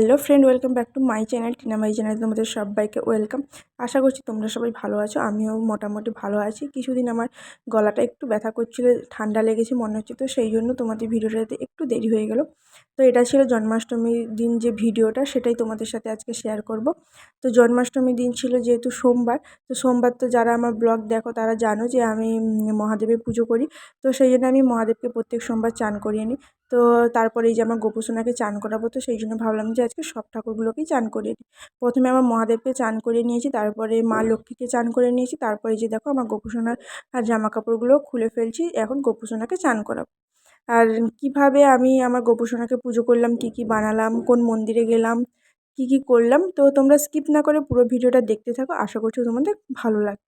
Hello friend, welcome back to my channel Tina my channel তোমাদের সবাইকে welcome. আশা করছি তোমরা সবাই ভালো আছো, আমিও মোটামুটি ভালো আছি। কিছুদিন আমার গলাটা একটু ব্যথা করছিল, ঠান্ডা লেগেছে মনে হচ্ছে, তো সেই জন্য তোমাদের ভিডিওটাতে একটু দেরি হয়ে গেল। তো এটা ছিল জন্মাষ্টমীর দিন যে ভিডিওটা, সেটাই তোমাদের সাথে আজকে শেয়ার করব। তো জন্মাষ্টমীর দিন ছিল যেহেতু সোমবার, তো সোমবার তো যারা আমার ব্লগ দেখো তারা জানো যে আমি মহাদেবের পুজো করি। তো সেই জন্য আমি মহাদেবকে প্রত্যেক সোমবার চান করিয়ে নিই। তো তারপরে এই যে আমার গোপুসোনাকে চান করাবো, তো সেই জন্য ভাবলাম যে আজকে সব ঠাকুরগুলোকেই চান করিয়ে নিই। প্রথমে আমার মহাদেবকে চান করে নিয়েছি, তারপরে মা লক্ষ্মীকে চান করে নিয়েছি, তারপরে যে দেখো আমার গোপুসোনার জামা কাপড়গুলো খুলে ফেলছি, এখন গোপুসোনাকে চান করাবো। আর কীভাবে আমি আমার গোপুসোনাকে পুজো করলাম, কি কি বানালাম, কোন মন্দিরে গেলাম, কি কি করলাম, তো তোমরা স্কিপ না করে পুরো ভিডিওটা দেখতে থাকো। আশা করছি তোমাদের ভালো লাগবে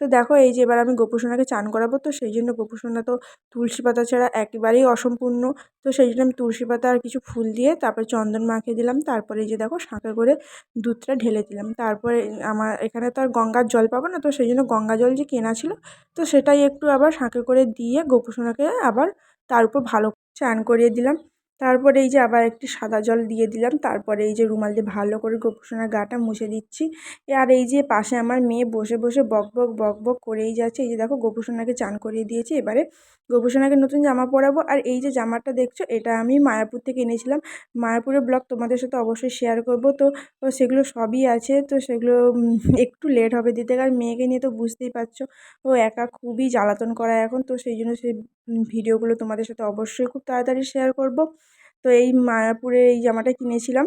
তো দেখো এই যে এবার আমি গোপুসোনাকে চান করাবো, তো সেই জন্য গোপুসোনা তো তুলসী পাতা ছাড়া একেবারেই অসম্পূর্ণ। তো সেই জন্য আমি তুলসী পাতা আর কিছু ফুল দিয়ে তারপরে চন্দন মাখিয়ে দিলাম, তারপরে এই যে দেখো শাঁখে করে দুধটা ঢেলে দিলাম। তারপরে আমার এখানে তো আর গঙ্গার জল পাবো না, তো সেই জন্য গঙ্গা জল যে কেনা ছিল, তো সেটাই একটু আবার শাঁখে করে দিয়ে গোপুসোনাকে আবার তার উপর ভালো চান করিয়ে দিলাম। তারপরে এই যে আবার একটি সাদা জল দিয়ে দিলাম। তারপরে এই যে রুমাল দিয়ে ভালো করে গোপুসোনার গাটা মুছে দিচ্ছি। আর এই যে পাশে আমার মেয়ে বসে বসে বক বক বক বক করেই যাচ্ছে। এই যে দেখো গোপুসোনাকে চান করিয়ে দিয়েছি। এবারে গোপুসোনাকে নতুন জামা পরাবো। আর এই যে জামাটা দেখছ, এটা আমি মায়াপুর থেকে এনেছিলাম। মায়াপুরের ব্লগ তোমাদের সাথে অবশ্যই শেয়ার করব। তো সেগুলো সবই আছে। তো সেগুলো একটু লেট হবে দিতে। কারণ মেয়েকে নিয়ে তো বুঝতেই পারছ, ও একা খুবই জ্বালাতন করা এখন। তো সেই জন্য সেই ভিডিওগুলো তোমাদের সাথে অবশ্যই খুব তাড়াতাড়ি শেয়ার করব। তো এই মায়াপুরে এই জামাটা কিনেছিলাম।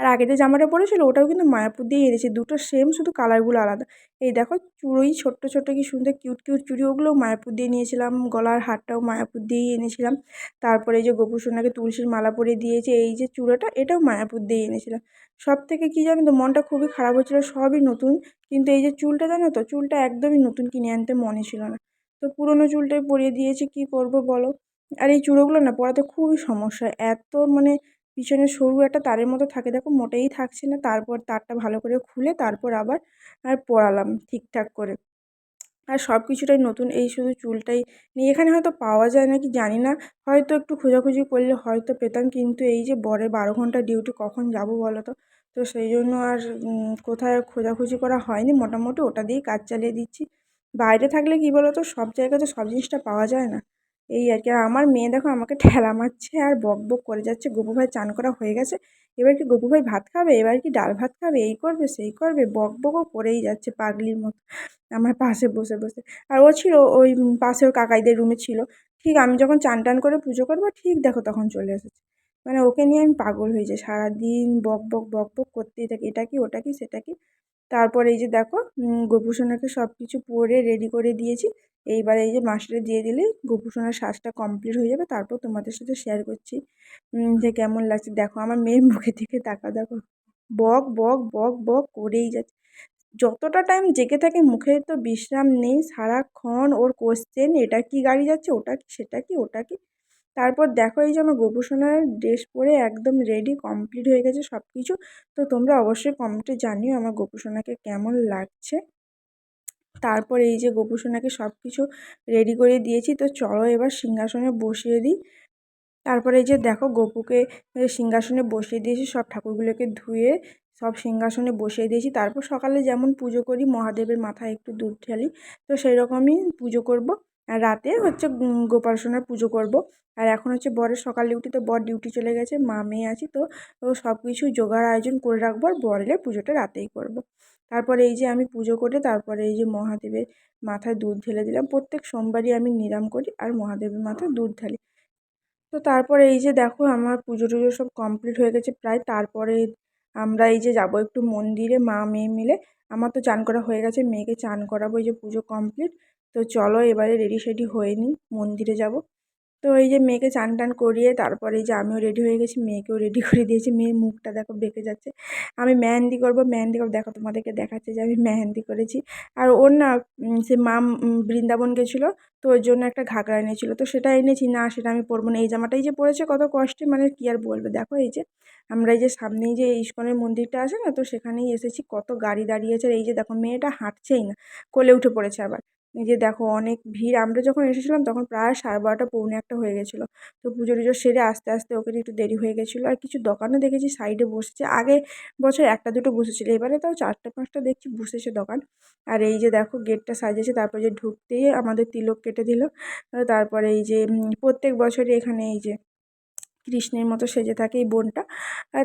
আর আগে যে জামাটা পরেছিল, ওটাও কিন্তু মায়াপুর দিয়েই এনেছি। দুটো সেম শুধু কালারগুলো আলাদা। এই দেখো চুড়োই ছোট্ট ছোট্ট কি সুন্দর কিউট কিউট চুড়ি ওগুলোও মায়াপুর দিয়ে নিয়েছিলাম। গলার হারটাও মায়াপুর দিয়েই এনেছিলাম। তারপরে এই যে গোপুর সোনাকে তুলসীর মালা পরে দিয়েছে, এই যে চূড়োটা, এটাও মায়াপুর দিয়েই এনেছিলাম। সব থেকে কী জানো তো, মনটা খুবই খারাপ হচ্ছিল সবই নতুন। কিন্তু এই যে চুলটা জানো তো, চুলটা একদমই নতুন কিনে আনতে মনে ছিল না। তো পুরনো চুলটাই পরিয়ে দিয়েছি, কি করব বলো? আর এই চূড়োগুলো না পরাতে খুবই সমস্যা, এত মানে পিছনে সরু একটা তারের মতো থাকে, দেখো মোটেই থাকছে না, তারপর তারটা ভালো করে খুলে তারপর আবার, আর পরালাম ঠিকঠাক করে। আর সব কিছুটাই নতুন, এই শুধু চুলটাই নিয়ে এখানে হয়তো পাওয়া যায় নাকি জানি না, হয়তো একটু খোঁজাখুঁজি করলে হয়তো পেতাম, কিন্তু এই যে বরে বারো ঘণ্টা ডিউটি কখন যাব বলো তো? তো সেই জন্য আর কোথায় খোঁজাখুঁজি করা হয়নি, মোটামুটি ওটা দিয়েই কাজ চালিয়ে দিচ্ছি। বাইরে থাকলে কী বলো তো সব জায়গায় তো সব জিনিসটা পাওয়া যায় না। এই আর কি। আর আমার মেয়ে দেখো আমাকে ঠেলা মারছে আর বক বক করে যাচ্ছে। গোপু ভাই চান করা হয়ে গেছে। এবার কি গোপু ভাই ভাত খাবে? এবার কি ডাল ভাত খাবে? এই করবে, সেই করবে, বক বকও করেই যাচ্ছে পাগলির মতো আমার পাশে বসে বসে। আর ও ছিল ওই পাশে ওর কাকাইদের রুমে ছিল। ঠিক আমি যখন চান টান করে পুজো করব, ঠিক দেখো তখন চলে এসেছে। মানে ওকে নিয়ে আমি পাগল হয়ে যাই। সারাদিন বক বক বক বক করতেই থাকি। এটা কি, ওটা কি, সেটা কি? তারপর এই যে দেখো গোপুসোনাকে সব কিছু পরে রেডি করে দিয়েছি। এইবার এই যে মাসটা দিয়ে দিলেই গোপুসোনার সাজটা কমপ্লিট হয়ে যাবে। তারপর তোমাদের সাথে শেয়ার করছি যে কেমন লাগছে। দেখো, আমার মেয়ের মুখে থেকে তাকা দেখো। বক বক বক বক করেই যাচ্ছে। যতটা টাইম জেগে থাকে, মুখে তো বিশ্রাম নেই। সারাক্ষণ ওর কোশ্চেন এটা কি গাড়ি যাচ্ছে, ওটা কি, সেটা কি, ওটা কি? তারপর দেখো এই যে আমার গোপুসোনার ড্রেস পরে একদম রেডি কমপ্লিট হয়ে গেছে সব কিছু তো তোমরা অবশ্যই কমেন্টে জানিও আমার গোপুসোনাকে কেমন লাগছে। তারপর এই যে গোপুসোনাকে সব কিছু রেডি করে দিয়েছি, তো চলো এবার সিংহাসনে বসিয়ে দিই। তারপরে এই যে দেখো গোপুকে সিংহাসনে বসিয়ে দিয়েছি, সব ঠাকুরগুলোকে ধুয়ে সব সিংহাসনে বসিয়ে দিয়েছি। তারপর সকালে যেমন পুজো করি, মহাদেবের মাথায় একটু দুধ ঢালি, তো সেই রকমই পুজো করব। রাতে হচ্ছে গোপাল সোনার পুজো করব। আর এখন হচ্ছে বরের সকাল ডিউটি তো বর ডিউটি চলে গেছে, মা মেয়ে আছি তো সব কিছু জোগাড় আয়োজন করে রাখব আর বরের পুজোটা রাতেই করব। তারপরে এই যে আমি পুজো করে তারপরে এই যে মহাদেবের মাথায় দুধ ঢেলে দিলাম, প্রত্যেক সোমবারই আমি নিরাম করি আর মহাদেবের মাথায় দুধ ঢালি। তো তারপরে এই যে দেখো আমার পুজো টুজো সব কমপ্লিট হয়ে গেছে প্রায়, তারপরে আমরা এই যে যাব একটু মন্দিরে মা মেয়ে মিলে, আমার তো চান করা হয়ে গেছে, মেয়েকে চান করাবো এই যে পুজো কমপ্লিট তো চলো এবারে রেডি সেডি হয়ে নিই, মন্দিরে যাব। তো এই যে মেয়েকে চান টান করিয়ে তারপরে এই যে আমিও রেডি হয়ে গেছি, মেয়েকেও রেডি করে দিয়েছি। মেয়ের মুখটা দেখো বেঁকে যাচ্ছে। আমি মেহেন্দি করব মেহেন্দি করব। দেখো তোমাদেরকে দেখাচ্ছে যে আমি মেহেন্দি করেছি। আর ওর না সে মা বৃন্দাবন গেছিল, তো ওর জন্য একটা ঘাগরা এনেছিলো। তো সেটা এনেছি, না সেটা আমি পরবো না। এই জামাটাই যে পরেছে, কত কষ্টে মানে কী আর বলবে? দেখো এই যে, আমরা এই যে সামনেই যে ইস্কনের মন্দিরটা আছে না, তো সেখানেই এসেছি। কত গাড়ি দাঁড়িয়েছে। এই যে দেখো, মেয়েটা হাঁটছেই না, কোলে উঠে পড়েছে আবার। যে দেখো অনেক ভিড়, আমরা যখন এসেছিলাম তখন প্রায় সাড়ে বারোটা, পৌনে একটা হয়ে গেছিল। তো পুজো টুজো সেরে আস্তে আস্তে ওখানে একটু দেরি হয়ে গেছিল। আর কিছু দোকানও দেখেছি সাইডে বসেছে। আগে বছর একটা, দুটো বসেছিলো, এবারে তাও চারটে, পাঁচটা দেখছি বসেছে দোকান। আর এই যে দেখো গেটটা সাজিয়েছে, তারপরে যে ঢুকতেই আমাদের তিলক কেটে দিল। তারপরে এই যে প্রত্যেক বছরই এখানে এই যে কৃষ্ণের মতো সেজে থাকে এই বোনটা।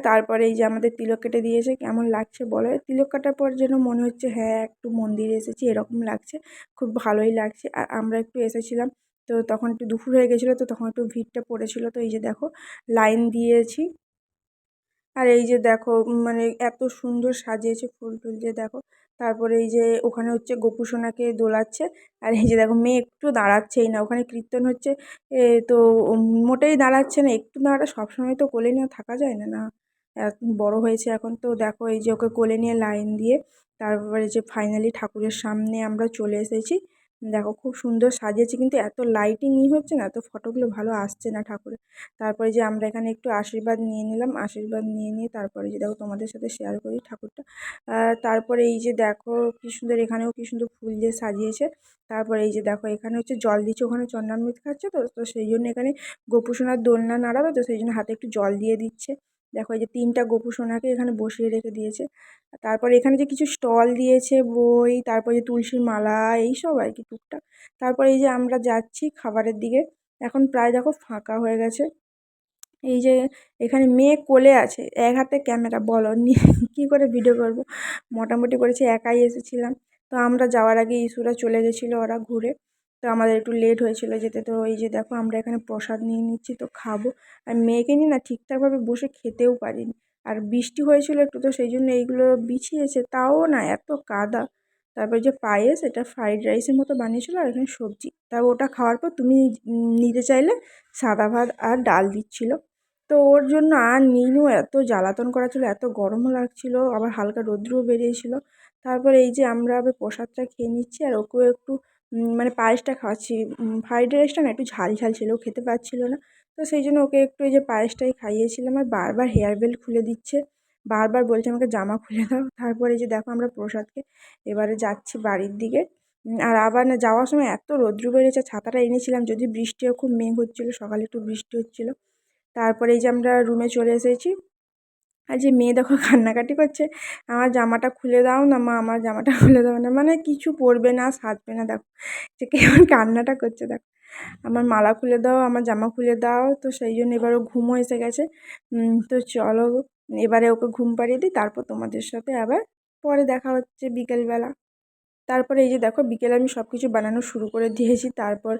তারপরে এই যে আমাদের তিলক কেটে দিয়েছে, কেমন লাগছে বলো? তিলক কাটার পর যেন মনে হচ্ছে হ্যাঁ একটু মন্দিরে এসেছি, এরকম লাগছে। খুব ভালোই লাগছে। আর আমরা একটু এসেছিলাম, তো তখন একটু দুপুর হয়ে গেছিল, তো তখন একটু ভিড়টা পড়েছিল। তো এই যে দেখো, লাইন দিয়েছি। আর এই যে দেখো মানে এত সুন্দর সাজিয়েছে ফুল টুল দিয়ে, দেখো। তারপরে এই যে ওখানে হচ্ছে গোপু সোনাকে দোলাচ্ছে। আর এই যে দেখো মেয়ে একটু দাঁড়াচ্ছেই না, ওখানে কীর্তন হচ্ছে। এ তো মোটেই দাঁড়াচ্ছে না, একটু দাঁড়াটা সবসময় তো কোলে নিয়ে থাকা যায় না না। বড় হয়েছে এখন তো, দেখো এই যে ওকে কোলে নিয়ে লাইন দিয়ে তারপরে যে ফাইনালি ঠাকুরের সামনে আমরা চলে এসেছি। দেখো খুব সুন্দর সাজিয়েছে কিন্তু এত লাইটিং ই হচ্ছে না এত ফটোগুলো ভালো আসছে না ঠাকুরের। তারপরে যে আমরা এখানে একটু আশীর্বাদ নিয়ে নিলাম, আশীর্বাদ নিয়ে নিয়ে তারপরে যে দেখো তোমাদের সাথে শেয়ার করি ঠাকুরটা। তারপরে এই যে দেখো কী সুন্দর এখানেও কী সুন্দর ফুল দিয়ে সাজিয়েছে। তারপরে এই যে দেখো এখানে হচ্ছে জল দিচ্ছে, ওখানে চন্দ্রামৃত খাচ্ছে তো তো সেই জন্য এখানে গোপু সোনার দোলনা নাড়াবে তো সেই জন্য হাতে একটু জল দিয়ে দিচ্ছে। দেখো এই যে তিনটা গোপু সোনাকে এখানে বসিয়ে রেখে দিয়েছে। তারপর এখানে যে কিছু স্টল দিয়েছে, বই, তারপর যে তুলসীর মালা, এইসব আর কি টুকটাক। তারপর এই যে আমরা যাচ্ছি খাবারের দিকে, এখন প্রায় দেখো ফাঁকা হয়ে গেছে। এই যে এখানে মেয়ে কোলে আছে, এক হাতে ক্যামেরা, বলো কী করে ভিডিও করব? মোটামুটি করেছি, একাই এসেছিলাম। তো আমরা যাওয়ার আগে ইস্যুরা চলে গেছিল ওরা ঘুরে। তো আমাদের একটু লেট হয়েছিল যেতে। তো এই যে দেখো, আমরা এখানে প্রসাদ নিয়ে নিচ্ছি, তো খাব। আর মেয়েকে নিয়ে না ঠিকঠাকভাবে বসে খেতেও পারিনি। আর বৃষ্টি হয়েছিল একটু, তো সেই জন্য এইগুলো বিছিয়েছে। তাও না এত কাদা। তারপর যে পায়েস, এটা ফ্রাইড রাইসের মতো বানিয়েছিলো, আর এখানে সবজি। তারপর ওটা খাওয়ার পর তুমি নিতে চাইলে সাদা ভাত আর ডাল দিচ্ছিল। তো ওর জন্য আর নিনু এত জ্বালাতন করা ছিল এত গরমও লাগছিল, আবার হালকা রৌদ্রও বেরিয়েছিল। তারপর এই যে আমরা আবার প্রসাদটা খেয়ে নিচ্ছি, আর ওকেও একটু মানে পায়েসটা খাওয়াচ্ছি। ফ্রাইড রাইসটা না একটু ঝাল ঝাল ছিল খেতে পারছিল না। তো সেই জন্য ওকে একটু এই যে পায়েসটাই খাইয়েছিলাম আর বারবার হেয়ার বেল্ট খুলে দিচ্ছে। বারবার বলছে আমাকে জামা খুলে দাও। তারপরে যে দেখো আমরা প্রসাদকে এবারে যাচ্ছি বাড়ির দিকে। আর আবার না যাওয়ার সময় এত রৌদ্র বেরিয়েছে ছাতাটা এনেছিলাম যদি বৃষ্টিও খুব মেঘ হচ্ছিল, সকালে একটু বৃষ্টি হচ্ছিল। তারপরে এই যে আমরা রুমে চলে এসেছি। আর যে মেয়ে দেখো কান্নাকাটি করছে, আমার জামাটা খুলে দাও না মা, আমার জামাটা খুলে দাও না। মানে কিছু পরবে না, সাজবে না, দেখো। যে কেমন কান্নাটা করছে, দেখো। আমার মালা খুলে দাও, আমার জামা খুলে দাও, তো সেই জন্য এবারও ঘুমও এসে গেছে। তো চলো, এবারে ওকে ঘুম পাড়িয়ে দিই, তারপর তোমাদের সাথে আবার পরে দেখা হচ্ছে বিকেলবেলা। তারপরে এই যে দেখো বিকেলে আমি সব কিছু বানানো শুরু করে দিয়েছি। তারপর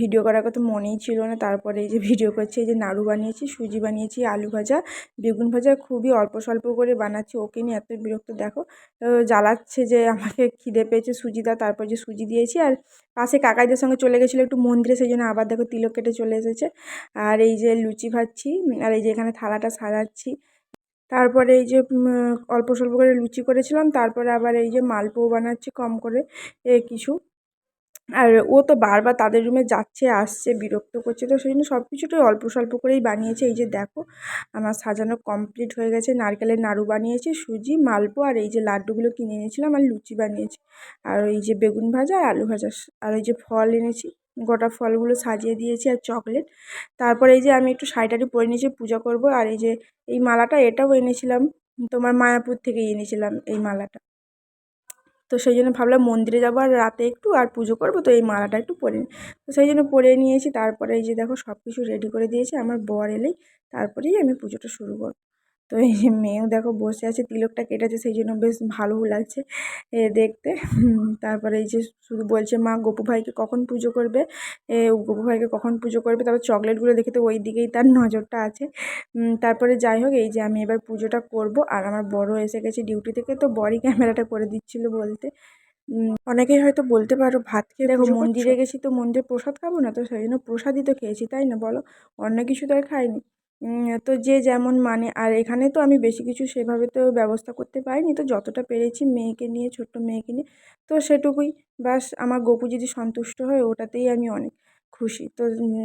ভিডিও করার কথা মনেই ছিল না। তারপরে এই যে ভিডিও করছি, এই যে নাড়ু বানিয়েছি, সুজি বানিয়েছি, আলু ভাজা, বেগুন ভাজা খুবই অল্প স্বল্প করে বানাচ্ছি। ওকে নিয়ে এত বিরক্ত, দেখো জ্বালাচ্ছে যে আমাকে খিদে পেয়েছে সুজি দা তারপর যে সুজি দিয়েছি, আর পাশে কাকাইদের সঙ্গে চলে গেছিল একটু মন্দিরে, সেই জন্য আবার দেখো তিলক কেটে চলে এসেছে। আর এই যে লুচি ভাজছি, আর এই যে এখানে থালাটা সাজাচ্ছি তারপরে এই যে অল্প স্বল্প করে লুচি করেছিলাম, তারপরে আবার এই যে মালপোও বানাচ্ছি কম করে, এ কিছু। আর ও তো বারবার তাদের রুমে যাচ্ছে, আসছে, বিরক্ত করছে, তো সেই জন্য সব কিছুটাই অল্প স্বল্প করেই বানিয়েছে। এই যে দেখো, আমার সাজানো কমপ্লিট হয়ে গেছে, নারকেলের নাড়ু বানিয়েছি, সুজি মালপো আর এই যে লাড্ডুগুলো কিনে এনেছিলাম আর লুচি বানিয়েছি। আর এই যে বেগুন ভাজা আর আলু ভাজা আর এই যে ফল এনেছি। গোটা ফলগুলো সাজিয়ে দিয়েছি আর চকলেট। তারপরে এই যে আমি একটু শাড়ি টাড়ি পরে নিয়েছি, পুজো করব। আর এই যে এই মালাটা, এটাও এনেছিলাম। তোমার মায়াপুর থেকে এনেছিলাম এই মালাটা। তো সেই জন্য ভাবলাম মন্দিরে যাব আর রাতে একটু আর পুজো করব, তো এই মালাটা একটু পরে নিই তো সেই জন্য পরে নিয়েছি। তারপরে এই যে দেখো সব কিছু রেডি করে দিয়েছি। আমার বর এলেই তারপরেই আমি পুজোটা শুরু করব। তো এই যে মেয়েও দেখো বসে আছে তিলকটা কেটেছে সেই জন্য বেশ ভালোও লাগছে এ দেখতে। তারপরে এই যে শুধু বলছে মা গোপু ভাইকে কখন পুজো করবে? এ গোপু ভাইকে কখন পুজো করবে? তারপর চকলেটগুলো দেখে তো ওই দিকেই তার নজরটা আছে। তারপরে যাই হোক এই যে আমি এবার পুজোটা করব আর আমার বড় এসে গেছে ডিউটি থেকে তো বড়ই ক্যামেরাটা করে দিচ্ছিল বলতে। অনেকেই হয়তো বলতে পারো ভাত খেয়ে দেখো মন্দিরে গেছি তো মন্দিরে প্রসাদ খাব না? তো সেই জন্য প্রসাদই তো খেয়েছি তাই না বলো? অন্য কিছু তো আর খাইনি। তো যে যেমন মানে আর এখানে তো আমি বেশি কিছু সেভাবে তো ব্যবস্থা করতে পারিনি। তো যতটা পেরেছি মেয়েকে নিয়ে, ছোট্ট মেয়েকে নিয়ে, তো সেটুকুই। ব্যাস, আমার গপু যদি সন্তুষ্ট হয়, ওটাতেই আমি অনেক খুশি। তো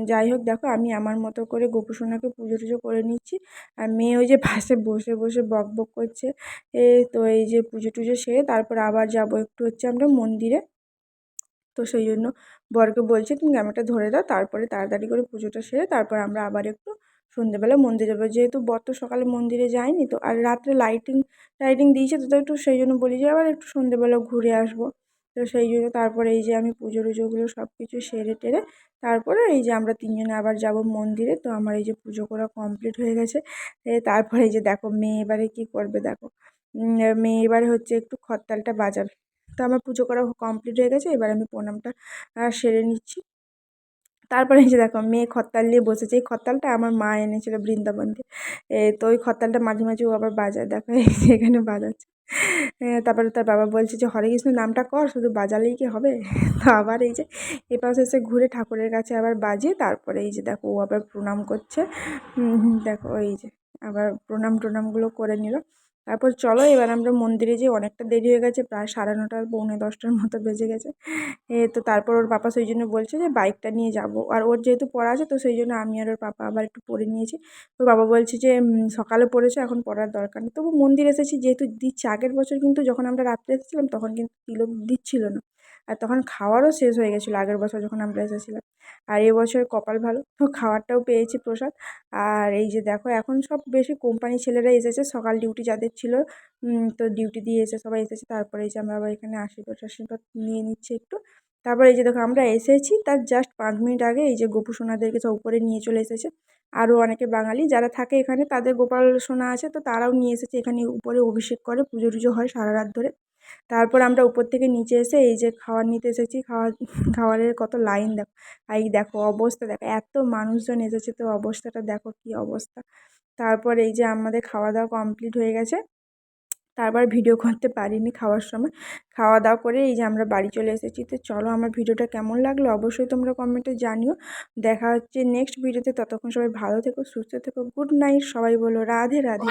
যাই হোক, দেখো, আমি আমার মতো করে গোপু সোনাকে পুজো টুজো করে নিচ্ছি। আর মেয়ে ওই যে পাশে বসে বসে বক বক করছে। এ, তো এই যে পুজো টুজো সেরে তারপর আবার যাব একটু হচ্ছে আমরা মন্দিরে। তো সেই জন্য বরকে বলছি, তুমি ক্যামেরাটা ধরে দাও, তারপরে তাড়াতাড়ি করে পুজোটা সেরে তারপর আমরা আবার একটু সন্ধ্যেবেলা মন্দিরে যাব। যেহেতু বর তো সকালে মন্দিরে যায়নি তো, আর রাত্রে লাইটিং টাইটিং দিয়েছে তো একটু সেই জন্য বলি যে আবার একটু সন্ধ্যেবেলা ঘুরে আসব। তো সেই জন্য তারপরে এই যে আমি পুজো টুজোগুলো সব কিছু সেরে টেরে তারপরে এই যে আমরা তিনজনে আবার যাব মন্দিরে। তো আমার এই যে পুজো করা কমপ্লিট হয়ে গেছে। তারপরে এই যে দেখো মেয়ে এবারে কী করবে দেখো। মেয়ে এবারে হচ্ছে একটু খরতালটা বাজাবে। তো আমার পুজো করা কমপ্লিট হয়ে গেছে। এবার আমি প্রণামটা সেরে নিচ্ছি। তারপরে যে দেখো, মেয়ে খরতাল নিয়ে বসেছে। এই খরতালটা আমার মা এনেছিল বৃন্দাবন থেকে তো ওই খরতালটা মাঝে মাঝে ও আবার বাজায়। দেখো এখানে বাজাচ্ছে। তারপরে তার বাবা বলছে যে, হরে কৃষ্ণ, নামটা কর, শুধু বাজালেই কি হবে? তো আবার এই যে এপাশে এসে ঘুরে ঠাকুরের কাছে আবার বাজিয়ে তারপরে এই যে দেখো, ও আবার প্রণাম করছে। দেখো এই যে আবার প্রণাম টনামগুলো করে নিল। তারপর চলো এবার আমরা মন্দিরে যেয়ে অনেকটা দেরি হয়ে গেছে, প্রায় সাড়ে নটার পৌনে দশটার মতো বেজে গেছে। তো তারপর ওর পাপা সেই জন্য বলছে যে বাইকটা নিয়ে যাব। আর ওর যেহেতু পড়া আছে তো সেই জন্য আমি আর ওর পাপা আবার একটু পড়ে নিয়েছি। তো বাবা বলছে যে সকালে পড়েছে, এখন পড়ার দরকার নেই। তবু মন্দির এসেছি, যেহেতু দিচ্ছে, আগের বছর কিন্তু যখন আমরা রাত্রে এসেছিলাম তখন কিন্তু তিলক দিচ্ছিল না। আর তখন খাওয়ারও শেষ হয়ে গেছিল আগের বছর যখন আমরা এসেছিলাম। আর এবছর কপাল ভালো, তো খাওয়ারটাও পেয়েছি প্রসাদ। আর এই যে দেখো, এখন সব বেশি কোম্পানির ছেলেরা এসেছে, সকাল ডিউটি যাদের ছিল তো ডিউটি দিয়ে এসে সবাই এসেছে। তারপরে এই যে আমরা আবার এখানে আশীর্বাদ আশীর্বাদ নিয়ে নিচ্ছি একটু। তারপরে এই যে দেখো, আমরা এসেছি, তার জাস্ট পাঁচ মিনিট আগে এই যে গোপু সোনাদেরকে সব উপরে নিয়ে চলে এসেছে। আরও অনেকে বাঙালি যারা থাকে এখানে, তাদের গোপাল সোনা আছে, তো তারাও নিয়ে এসেছে। এখানে উপরে অভিষেক করে, পুজো টুজো হয় সারা রাত ধরে। তারপর আমরা উপর থেকে নিচে এসে এই যে খাবার নিতে এসেছি খাওয়ার খাবারের কত লাইন দেখো। এই দেখো অবস্থা দেখো, এত মানুষজন এসেছে তো অবস্থাটা দেখো কী অবস্থা। তারপর এই যে আমাদের খাওয়া দাওয়া কমপ্লিট হয়ে গেছে। তারপর ভিডিও করতে পারিনি খাওয়ার সময়। খাওয়া দাওয়া করে এই যে আমরা বাড়ি চলে এসেছি। তো চলো আমার ভিডিওটা কেমন লাগল অবশ্যই তোমরা কমেন্টে জানিও। দেখা হচ্ছে নেক্সট ভিডিওতে ততক্ষণ সবাই ভালো থেকো, সুস্থ থেকো গুড নাইট সবাই বলো, রাধে রাধে।